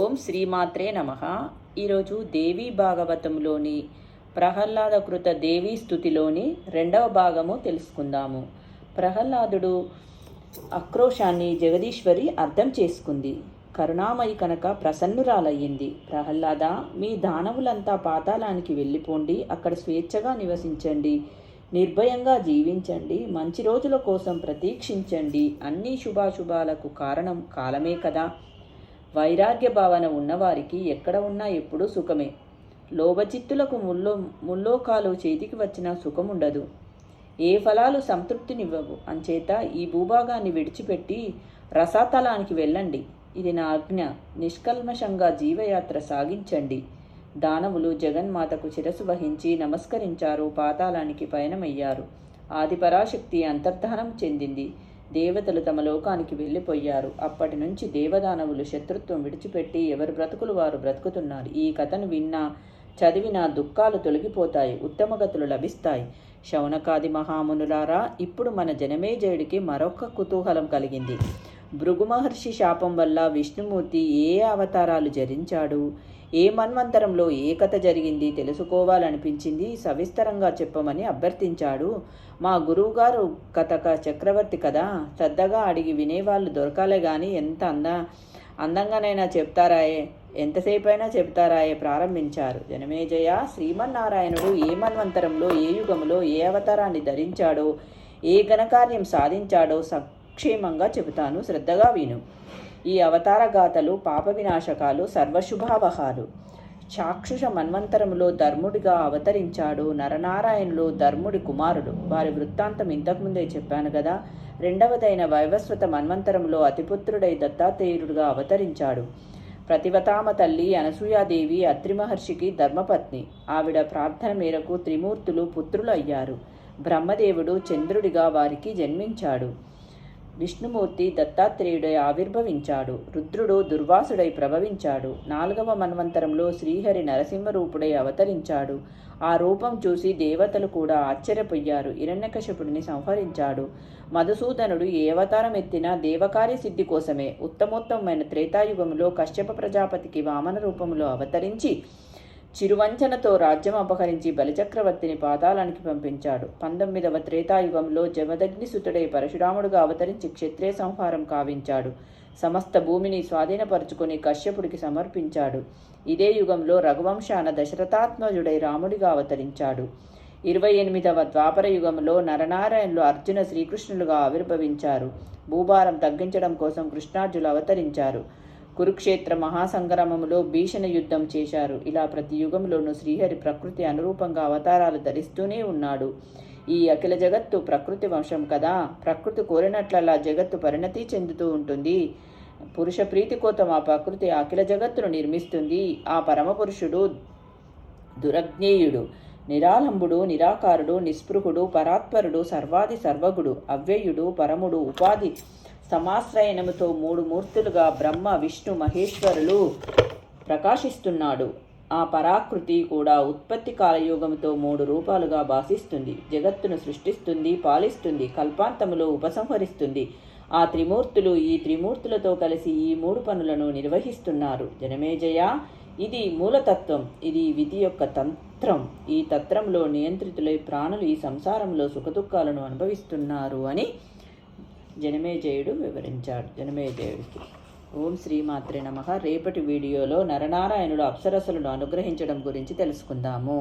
ఓం శ్రీమాత్రే నమ. ఈరోజు దేవీ భాగవతంలోని ప్రహ్లాదకృత దేవీ స్థుతిలోని రెండవ భాగము తెలుసుకుందాము. ప్రహ్లాదుడు ఆక్రోశాన్ని జగదీశ్వరి అర్థం చేసుకుంది. కరుణామయి కనుక ప్రసన్నురాలయ్యింది. ప్రహ్లాద మీ దానవులంతా పాతాళానికి వెళ్ళిపోండి. అక్కడ స్వేచ్ఛగా నివసించండి. నిర్భయంగా జీవించండి. మంచి రోజుల కోసం ప్రతీక్షించండి. అన్ని శుభాశుభాలకు కారణం కాలమే కదా. వైరాగ్య భావన ఉన్నవారికి ఎక్కడ ఉన్నా ఎప్పుడూ సుఖమే. లోభచిత్తులకు ముల్లో ముల్లోకాలు చేతికి వచ్చిన సుఖముండదు. ఏ ఫలాలు సంతృప్తినివ్వవు. అంచేత ఈ భూభాగాన్ని విడిచిపెట్టి రసాతలానికి వెళ్ళండి. ఇది నా ఆజ్ఞ. నిష్కల్మషంగా జీవయాత్ర సాగించండి. దానవులు జగన్మాతకు శిరసు వహించి నమస్కరించారు. పాతాళానికి పయనమయ్యారు. ఆదిపరాశక్తి అంతర్ధానం చెందింది. దేవతలు తమ లోకానికి వెళ్ళిపోయారు. అప్పటి నుంచి దేవదానవులు శత్రుత్వం విడిచిపెట్టి ఎవరు బ్రతుకులు వారు బ్రతుకుతున్నారు. ఈ కథను విన్నా చదివిన దుఃఖాలు తొలగిపోతాయి ఉత్తమగతులు లభిస్తాయి. శౌనకాది మహామునులారా ఇప్పుడు మన జనమేజయుడికి మరొక కుతూహలం కలిగింది. భృగు మహర్షి శాపం వల్ల విష్ణుమూర్తి ఏ అవతారాలు జరించాడు? ఏ మన్వంతరంలో ఏ కథ జరిగింది తెలుసుకోవాలనిపించింది? సవిస్తరంగా చెప్పమని అభ్యర్థించాడు. మా గురువుగారు కథక చక్రవర్తి కదా శ్రద్ధగా అడిగి వినేవాళ్ళు దొరకాలే కానీ ఎంత అంద అందంగానైనా చెప్తారాయే ఎంతసేపైనా చెప్తారాయే ప్రారంభించారు. జనమేజయ శ్రీమన్నారాయణుడు ఏ మన్వంతరంలో ఏ యుగంలో ఏ అవతారాన్ని ధరించాడో ఏ ఘనకార్యం సాధించాడో సక్షేమంగా చెబుతాను. శ్రద్ధగా విను. ఈ అవతార గాథలు పాప వినాశకాలు సర్వశుభావహాలు. చాక్షుష మన్వంతరములో ధర్ముడిగా అవతరించాడు నరనారాయణులు ధర్ముడి కుమారుడు. వారి వృత్తాంతం ఇంతకుముందే చెప్పాను కదా. రెండవదైన వైవస్వత మన్వంతరంలో అతిపుత్రుడై దత్తాత్రేయుడుగా అవతరించాడు. ప్రతివతామ తల్లి అనసూయాదేవి అత్రి మహర్షికి ధర్మపత్ని. ఆవిడ ప్రార్థన మేరకు త్రిమూర్తులు పుత్రులు అయ్యారు బ్రహ్మదేవుడు చంద్రుడిగా వారికి జన్మించాడు. విష్ణుమూర్తి దత్తాత్రేయుడై ఆవిర్భవించాడు. రుద్రుడు దుర్వాసుడై ప్రభవించాడు. నాలుగవ మన్వంతరంలో శ్రీహరి నరసింహరూపుడై అవతరించాడు. ఆ రూపం చూసి దేవతలు కూడా ఆశ్చర్యపోయారు. హిరణ్యకశపుడిని సంహరించాడు. మధుసూదనుడు ఏ అవతారం ఎత్తినా దేవకార్య సిద్ధి కోసమే. ఉత్తమోత్తమైన త్రేతాయుగములో కశ్యప ప్రజాపతికి వామన రూపంలో అవతరించి చిరువంచనతో రాజ్యం అపహరించి బలిచక్రవర్తిని పాతాళానికి పంపించాడు. పంతొమ్మిదవ త్రేతాయుగంలో జమదగ్నిసుతుడై పరశురాముడుగా అవతరించి క్షత్రియ సంహారం కావించాడు. సమస్త భూమిని స్వాధీనపరుచుకొని కశ్యపుడికి సమర్పించాడు. ఇదే యుగంలో రఘువంశాన దశరథాత్మజుడై రాముడిగా అవతరించాడు. ఇరవై ఎనిమిదవ ద్వాపర యుగంలో నరనారాయణులు అర్జున శ్రీకృష్ణులుగా ఆవిర్భవించారు. భూభారం తగ్గించడం కోసం కృష్ణార్జులు అవతరించారు. కురుక్షేత్ర మహాసంగ్రామములో భీషణ యుద్ధం చేశారు. ఇలా ప్రతి యుగంలోనూ శ్రీహరి ప్రకృతి అనురూపంగా అవతారాలు ధరిస్తూనే ఉన్నాడు. ఈ అఖిల జగత్తు ప్రకృతి వంశం కదా. ప్రకృతి కోరినట్లలా జగత్తు పరిణతి చెందుతూ ఉంటుంది. పురుష ప్రీతి కోసం ఆ ప్రకృతి అఖిల జగత్తును నిర్మిస్తుంది. ఆ పరమపురుషుడు దురజ్ఞేయుడు నిరాలంబుడు నిరాకారుడు నిస్పృహుడు పరాత్పరుడు సర్వాది సర్వగుడు అవ్యయుడు పరముడు ఉపాధి సమాశ్రయనముతో మూడు మూర్తులుగా బ్రహ్మ విష్ణు మహేశ్వరులు ప్రకాశిస్తున్నాడు. ఆ పరాకృతి కూడా ఉత్పత్తి కాలయోగంతో మూడు రూపాలుగా భాషిస్తుంది జగత్తును సృష్టిస్తుంది పాలిస్తుంది కల్పాంతములో ఉపసంహరిస్తుంది. ఆ త్రిమూర్తులు ఈ త్రిమూర్తులతో కలిసి ఈ మూడు పనులను నిర్వహిస్తున్నారు. జనమేజయ ఇది మూలతత్వం ఇది విధి యొక్క తంత్రం. ఈ తత్రంలో నియంత్రితులై ప్రాణులు ఈ సంసారంలో సుఖదుఖాలను అనుభవిస్తున్నారు అని జనమేజయుడు వివరించాడు. జనమేజయుడికి ఓం శ్రీమాత్రే నమ. రేపటి వీడియోలో నరనారాయణుడు అప్సరసులను అనుగ్రహించడం గురించి తెలుసుకుందాము.